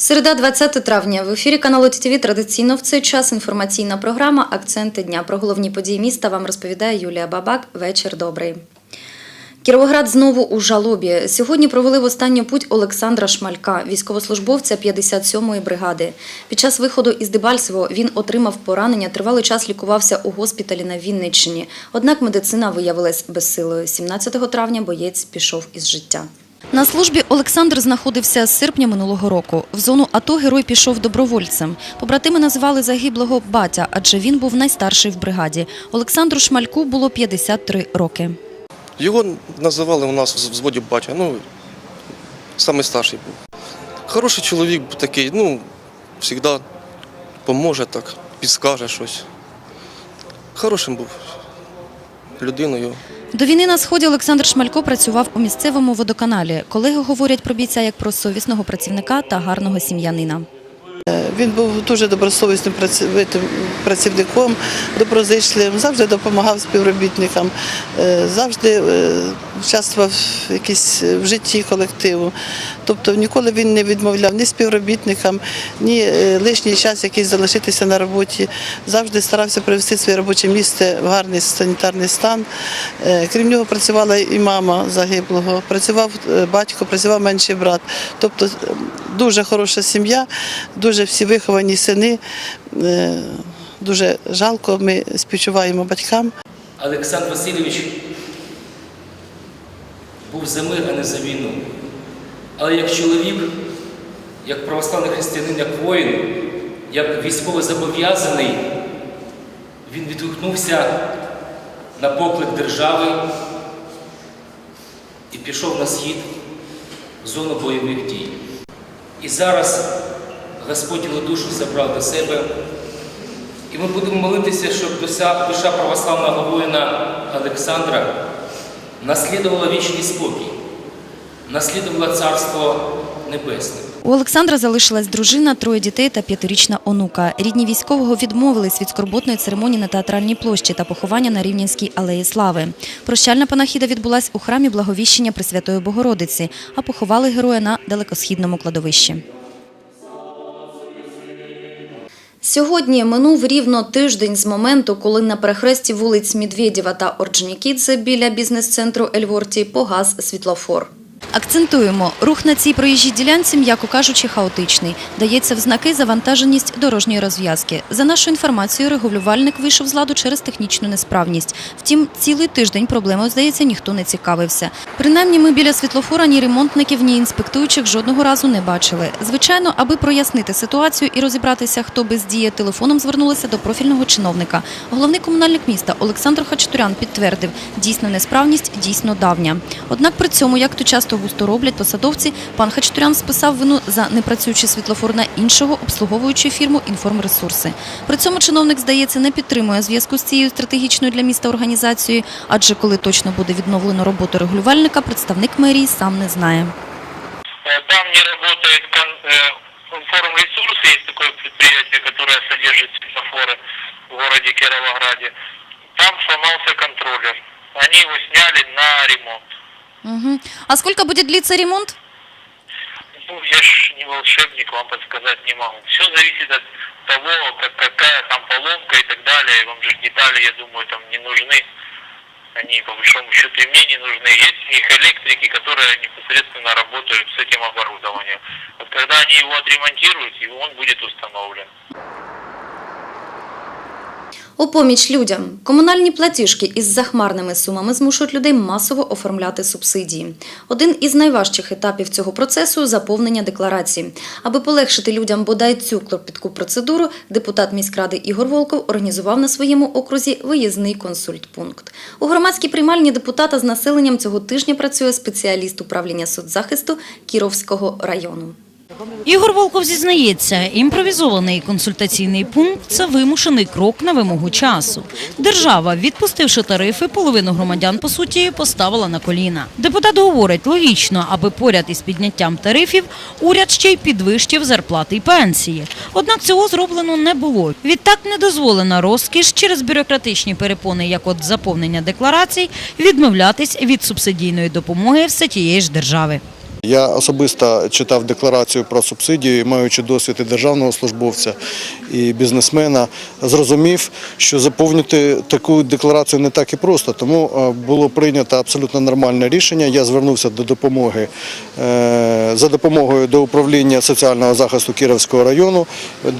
Середа, 20 травня. В ефірі каналу ТТВ традиційно в цей час інформаційна програма Акценти дня. Про головні події міста вам розповідає Юлія Бабак. Вечір добрий. Кіровоград знову у жалобі. Сьогодні провели в останню путь Олександра Шмалька, військовослужбовця 57-ї бригади. Під час виходу із Дебальцево він отримав поранення, тривалий час лікувався у госпіталі на Вінниччині. Однак медицина виявилась безсилою. 17 травня боєць пішов із життя. На службі Олександр знаходився з серпня минулого року. В зону АТО герой пішов добровольцем. Побратими називали загиблого батя, адже він був найстарший в бригаді. Олександру Шмальку було 53 роки. Його називали у нас в взводі батя. Ну, самий старший був. Хороший чоловік був такий, ну, завжди поможе так, підскаже щось. Хорошим був людиною. До війни на сході Олександр Шмалько працював у місцевому водоканалі. Колеги говорять про бійця як про совісного працівника та гарного сім'янина. Він був дуже добросовісним працівником, доброзичливим, завжди допомагав співробітникам, е, завжди е, участвував в якійсь в житті колективу. Тобто ніколи він не відмовляв ні співробітникам, ні е, лишній час якийсь залишитися на роботі. Завжди старався привести своє робоче місце в гарний санітарний стан. Е, Крім нього працювала і мама загиблого, працював е, батько, працював менший брат. Тобто е, дуже хороша сім'я, дуже всі виховані сини. Е, Дуже жалко, ми співчуваємо батькам. Олександр Васильович був за мир, а не за війну. Але як чоловік, як православний християнин, як воїн, як військовозобов'язаний, він відгукнувся на поклик держави і пішов на схід в зону бойових дій. І зараз Господь його душу забрав до себе. І ми будемо молитися, щоб душа православного воїна Олександра наслідувала вічний спокій, наслідувала Царство Небесне. У Олександра залишилась дружина, троє дітей та п'ятирічна онука. Рідні військового відмовились від скорботної церемонії на театральній площі та поховання на Рівненській алеї Слави. Прощальна панахіда відбулась у храмі Благовіщення Пресвятої Богородиці, а поховали героя на далекосхідному кладовищі. Сьогодні минув рівно тиждень з моменту, коли на перехресті вулиць Медведєва та Орджонікідзе біля бізнес-центру Ельворті погас світлофор. Акцентуємо, рух на цій проїжджій ділянці, м'яко кажучи, хаотичний. Дається в знаки завантаженість дорожньої розв'язки. За нашою інформацією, регулювальник вийшов з ладу через технічну несправність. Втім, цілий тиждень проблемою, здається, ніхто не цікавився. Принаймні, ми біля світлофора ні ремонтників, ні інспектуючих жодного разу не бачили. Звичайно, аби прояснити ситуацію і розібратися, хто бездіє, телефоном звернулися до профільного чиновника. Головний комунальник міста Олександр Хачатурян підтвердив, дійсно несправність дійсно давня. Однак при цьому, як то часто густо роблять посадовці, пан Хачатурян списав вину за непрацюючий світлофор на іншого обслуговуючу фірму «Інформресурси». При цьому чиновник, здається, не підтримує зв'язку з цією стратегічною для міста організацією, адже коли точно буде відновлено роботу регулювальника, представник мерії сам не знає. Э, Там не работает кон- э, информресурсы, есть такое предприятие, которое содержит светофоры в городе Кировограде. Там сломался контроллер. Они его сняли на ремонт. Угу. А сколько будет длиться ремонт? Ну, я ж не волшебник, вам подсказать не могу. Все зависит от того, как, какая там поломка и так далее. Вам же детали, я думаю, там не нужны. Они, по большому счету, и мне не нужны. Есть у них электрики, которые непосредственно работают с этим оборудованием. Вот когда они его отремонтируют, и он будет установлен. У поміч людям комунальні платіжки із захмарними сумами змушують людей масово оформляти субсидії. Один із найважчих етапів цього процесу заповнення декларації. Аби полегшити людям бодай цю клопітку процедуру, депутат міськради Ігор Волков організував на своєму окрузі виїзний консультпункт. У громадській приймальні депутата з населенням цього тижня працює спеціаліст управління соцзахисту Кіровського району. Ігор Волков зізнається, імпровізований консультаційний пункт – це вимушений крок на вимогу часу. Держава, відпустивши тарифи, половину громадян, по суті, поставила на коліна. Депутат говорить, логічно, аби поряд із підняттям тарифів уряд ще й підвищив зарплати й пенсії. Однак цього зроблено не було. Відтак не дозволена розкіш через бюрократичні перепони, як от заповнення декларацій, відмовлятись від субсидійної допомоги все тієї ж держави. Я особисто читав декларацію про субсидію, маючи досвід і державного службовця і бізнесмена, зрозумів, що заповнити таку декларацію не так і просто. Тому е, було прийнято абсолютно нормальне рішення. Я звернувся до допомоги е, за допомогою до управління соціального захисту Кіровського району,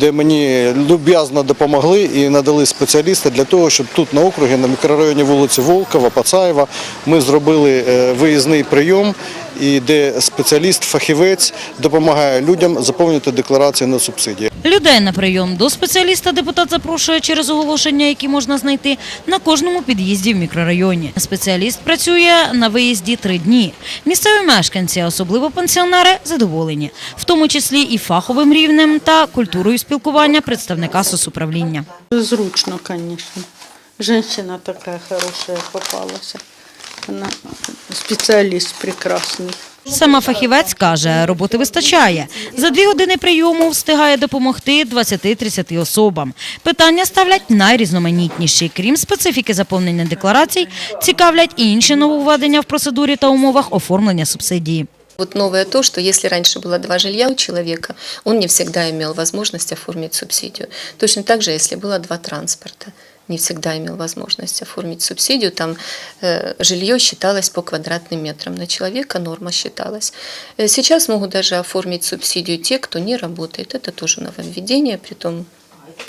де мені люб'язно допомогли і надали спеціаліста для того, щоб тут на округі, на мікрорайоні вулиці Волкова, Пацаєва, ми зробили е, виїзний прийом і де спеціаліст, фахівець допомагає людям заповнити декларації на субсидії. Людей на прийом до спеціаліста депутат запрошує через оголошення, які можна знайти на кожному під'їзді в мікрорайоні. Спеціаліст працює на виїзді три дні. Місцеві мешканці, особливо пенсіонери, задоволені, в тому числі і фаховим рівнем та культурою спілкування представника соцуправління. Зручно, конечно. Женщина такая хорошая попалась Она специалист прекрасный. Сама фахівець каже, роботи вистачає. За дві години прийому встигає допомогти 20-30 особам. Питання ставлять найрізноманітніші. Крім специфіки заповнення декларацій, цікавлять і інші нововведення в процедурі та умовах оформлення субсидії. Вот новое то, что если раньше было два жилья у человека, он не всегда имел возможность оформить субсидию. Точно так же, если было два транспорта, не всегда имел возможность оформить субсидию. Там э, жилье считалось по квадратным метрам на человека, норма считалась. Э, Сейчас могут даже оформить субсидию те, кто не работает. Это тоже нововведение, притом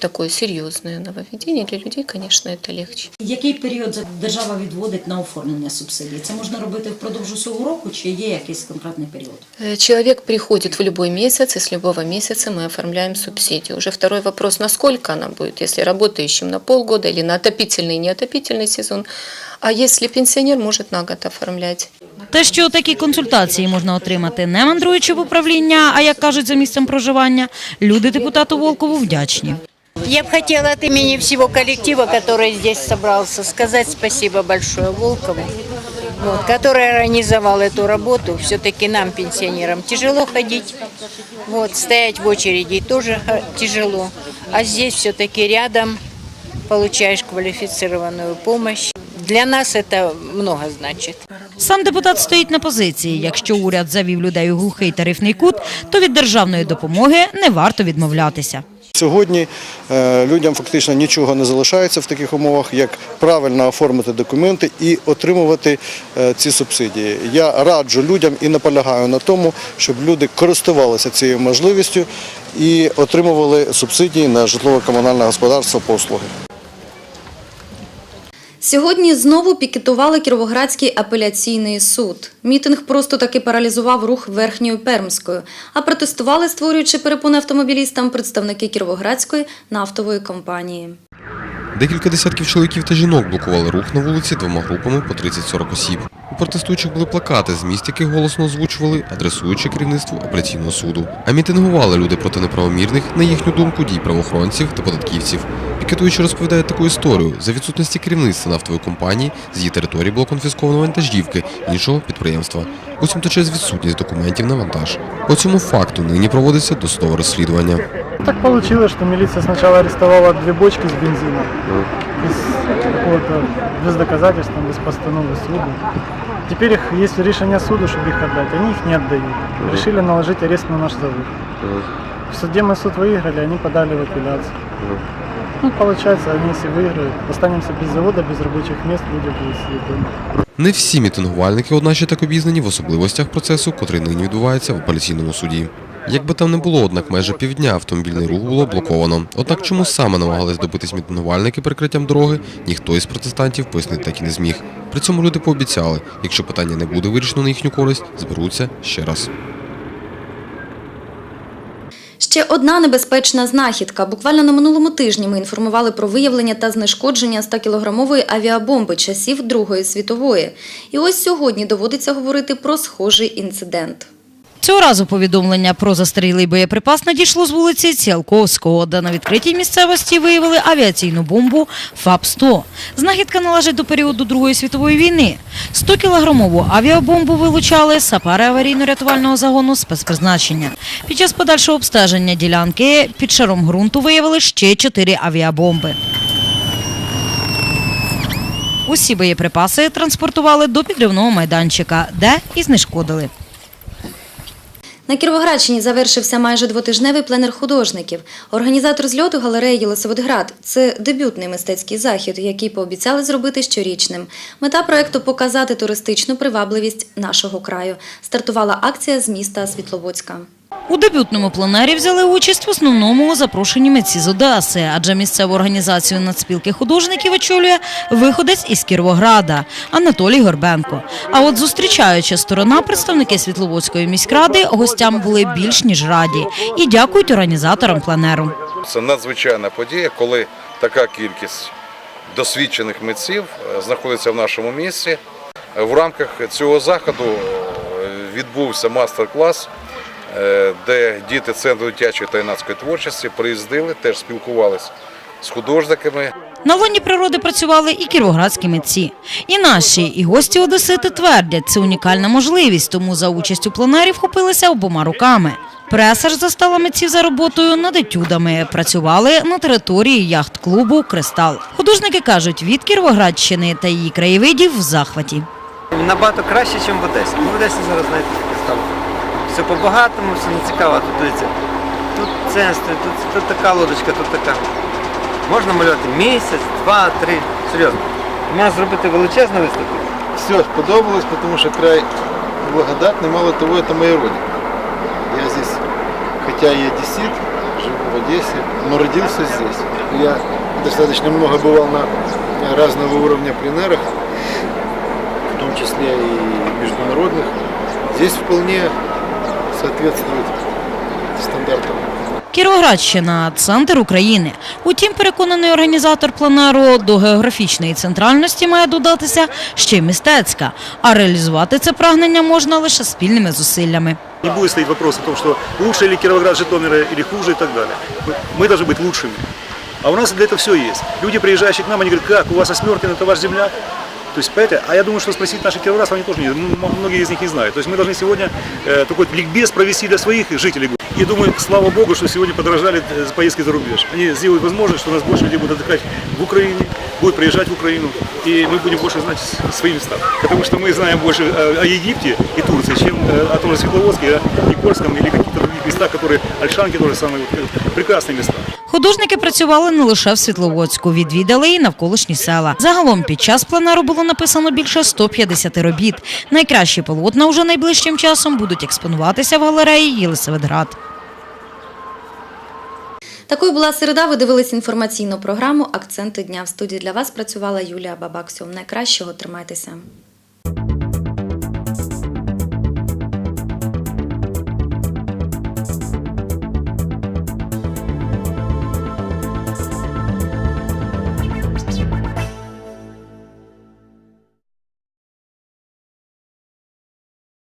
такое серьезное нововведение. Для людей, конечно, это легче. Який період держава відводить на оформлення субсидії? Це можна робити впродовж усього року чи є якийсь конкретний період? Э, Человек приходит в любой месяц, и с любого месяца мы оформляем субсидию. Уже второй вопрос, насколько она будет, если работающим на полгода или на отопительный и неотопительный сезон. А если пенсионер может на год оформлять. Те, що такі консультації можна отримати, не мандруючи в управління, а як кажуть, за місцем проживання, люди депутату Волкову вдячні. Я бы хотела от имени всего коллектива, который здесь собрался, сказать спасибо большое Волкову, вот, который организовал эту работу. Все-таки нам, пенсионерам, тяжело ходить, вот, стоять в очереди тоже ха- тяжело. А здесь все-таки рядом получаешь квалифицированную помощь. Для нас это много значит. Сам депутат стоїть на позиції. Якщо уряд завів людей у глухий тарифний кут, то від державної допомоги не варто відмовлятися. Сьогодні е, людям фактично нічого не залишається в таких умовах, як правильно оформити документи і отримувати е, ці субсидії. Я раджу людям і наполягаю на тому, щоб люди користувалися цією можливістю і отримували субсидії на житлово-комунальне господарство послуги. Сьогодні знову пікетували Кіровоградський апеляційний суд. Мітинг просто таки паралізував рух Верхньою Пермською, а протестували, створюючи перепони автомобілістам, представники Кіровоградської нафтової компанії. Декілька десятків чоловіків та жінок блокували рух на вулиці двома групами по 30-40 осіб. У протестуючих були плакати, зміст яких голосно озвучували, адресуючи керівництву апеляційного суду. А мітингували люди проти неправомірних, на їхню думку, дій правоохоронців та податківців. Пікетуючі розповідають таку історію. За відсутності керівництва нафтової компанії з її території було конфісковано вантажівки іншого підприємства. Буцімто через відсутність документів на вантаж. По цьому факту нині проводиться досудове розслідування. Так получилось, что милиция сначала арестовала две бочки с бензином Без какого-то, без доказательств, там, без постановы суда. Теперь их есть решение суда, чтобы их отдать. Они их не отдают. Решили наложить арест на наш завод. В суде мы суд выиграли, они подали в апелляцию. Ну, получается, они если выиграют, останемся без завода, без рабочих мест, люди будут сидеть дома. Не всі мітингувальники, одначе, так обізнані в особливостях процесу, котрий нині відбувається в апеляційному суді. Як би там не було, однак майже півдня автомобільний рух було блоковано. Однак чому саме намагались добитись мітингувальники перекриттям дороги, ніхто із протестантів пояснити так і не зміг. При цьому люди пообіцяли, якщо питання не буде вирішено на їхню користь, зберуться ще раз. Ще одна небезпечна знахідка. Буквально на минулому тижні ми інформували про виявлення та знешкодження 100-кілограмової авіабомби часів Другої світової. І ось сьогодні доводиться говорити про схожий інцидент. Цього разу повідомлення про застрілий боєприпас надійшло з вулиці Ціалковського, де на відкритій місцевості виявили авіаційну бомбу ФАП-100. Знахідка належить до періоду Другої світової війни. 100-кілограмову авіабомбу вилучали сапари аварійно-рятувального загону спецпризначення. Під час подальшого обстеження ділянки під шаром ґрунту виявили ще чотири авіабомби. Усі боєприпаси транспортували до підривного майданчика, де і знешкодили. На Кіровоградщині завершився майже двотижневий пленер художників. Організатор зльоту галереї Єлисаветград. Це дебютний мистецький захід, який пообіцяли зробити щорічним. Мета проекту показати туристичну привабливість нашого краю. Стартувала акція з міста Світловодська. У дебютному пленері взяли участь в основному запрошені митці з Одеси, адже місцеву організацію нацспілки художників очолює виходець із Кіровограда Анатолій Горбенко. А от зустрічаюча сторона, представники Світловодської міськради, гостям були більш ніж раді і дякують організаторам пленеру. Це надзвичайна подія, коли така кількість досвідчених митців е, знаходиться в нашому місті. Е, В рамках цього заходу е, відбувся мастер-клас, де діти Центру дитячої та юнацької творчості приїздили, теж спілкувалися з художниками. На лоні природи працювали і кіровоградські митці. І наші, і гості Одесити твердять, це унікальна можливість, тому за участь у пленері вхопилися обома руками. Преса ж застала митців за роботою над етюдами. Працювали на території яхт-клубу Кристал. Художники кажуть, від Кіровоградщини та її краєвидів в захваті. Набагато краще, ніж в Одесі. В Одесі зараз знаєте, таке стало. Все по-багатому, все не цікаво, а тут дивіться. Тут ценство, тут, тут така лодочка, тут така. Можна малювати місяць, два, три. Серйозно. Можна зробити величезну виставку. Все сподобалось, тому що край благодатний, мало того, это моя родина. Я здесь, хотя и одессит, живу в Одессе, но родился здесь. Я достаточно много бывал на разного уровня пленерах, в том числе и международных. Здесь вполне соответствует стандартам Кіровоградщина – центр України. Утім, переконаний організатор пленеру, до географічної центральності має додатися ще й мистецька. А реалізувати це прагнення можна лише спільними зусиллями. Не будет стоять вопрос о том, что лучше ли Кировоград Житомира или хуже и так далее. Мы, мы должны быть лучшими. А у нас для этого все есть. Люди, приезжающие к нам, они говорят, как, у вас Осьмеркин, это ваш земляк? То есть, понимаете, а я думаю, что спросить наших кировоградцев они тоже не, м- многие из них не знают. То есть мы должны сегодня э, такой ликбез провести для своих жителей. И думаю, слава богу, что сегодня подорожали э, поездки за рубеж. Они сделают возможность, что у нас больше людей будут отдыхать в Украине, будут приезжать в Украину, и мы будем больше знать свои места. Потому что мы знаем больше о Египте и Турции, чем э, о том же Светловодске, о Никольском или каких-то других местах, которые Альшанки тоже самые вот, э, прекрасные места. Художники працювали не лише в Світловодську, відвідали і навколишні села. Загалом під час пленеру було написано більше 150 робіт. Найкращі полотна уже найближчим часом будуть експонуватися в галереї Єлисаветград. Такою була середа. Ви дивились інформаційну програму Акценти дня. В студії для вас працювала Юлія Бабак. Всього найкращого. Тримайтеся.